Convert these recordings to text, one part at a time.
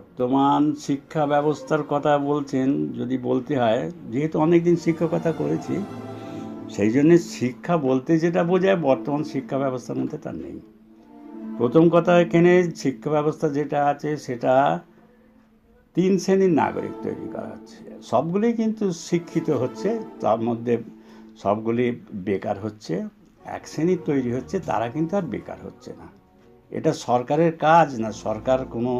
বর্তমান শিক্ষা ব্যবস্থার কথা বলছেন, যদি বলতে হয়, যেহেতু অনেক দিন শিক্ষকতা করেছি, সেই জন্যে শিক্ষা বলতে যেটা বোঝায়, বর্তমান শিক্ষা ব্যবস্থার মধ্যে তার নেই। প্রথম কথা এখানে, শিক্ষা ব্যবস্থা যেটা আছে, সেটা তিন শ্রেণির নাগরিক তৈরি করা হচ্ছে। সবগুলি কিন্তু শিক্ষিত হচ্ছে, তার মধ্যে সবগুলি বেকার হচ্ছে। এক শ্রেণির তৈরি হচ্ছে, তারা কিন্তু আর বেকার হচ্ছে না। এটা সরকারের কাজ না, সরকার কোনো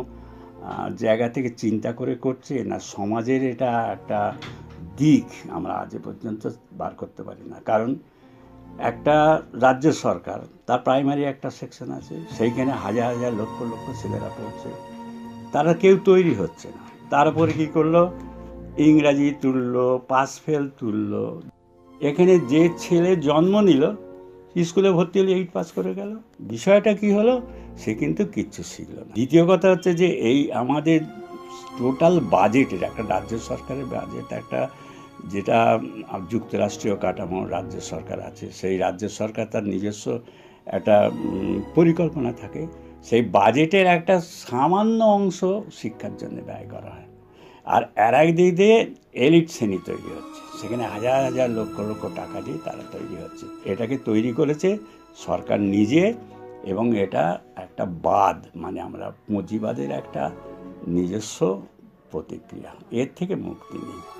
জায়গা থেকে চিন্তা করে করছে না সমাজের এটা একটা দিক আমরা আজ পর্যন্ত বার করতে পারি না। কারণ একটা রাজ্য সরকার, তার প্রাইমারি একটা সেকশন আছে, সেইখানে হাজার হাজার লক্ষ লক্ষ ছেলেরা পড়ছে। তারা কেউ তৈরি হচ্ছে না। তারপরে কি করল? ইংরাজি তুললো পাস ফেল তুললো। এখানে যে ছেলে জন্ম নিল, স্কুলে ভর্তি হলে এইট পাস করে গেল। বিষয়টা কি হলো? সে কিন্তু কিচ্ছু শিখল না। দ্বিতীয় কথা হচ্ছে যে এই আমাদের টোটাল বাজেটের একটা রাজ্য সরকারের বাজেট একটা যেটা যুক্তরাষ্ট্রীয় কাঠামো রাজ্য সরকার আছে, সেই রাজ্য সরকার তার নিজস্ব একটা পরিকল্পনা থাকে। সেই বাজেটের একটা সামান্য অংশ শিক্ষার জন্য ব্যয় করা হয়। আর এর এক দিক দিয়ে এলিট শ্রেণি তৈরি হচ্ছে। সেখানে হাজার হাজার লক্ষ লক্ষ টাকা দিয়ে তারা তৈরি হচ্ছে। এটাকে তৈরি করেছে সরকার নিজে এবং এটা একটা বাদ মানে আমরা পুঁজিবাদের একটা নিজস্ব প্রতিক্রিয়া। এর থেকে মুক্তি নেই।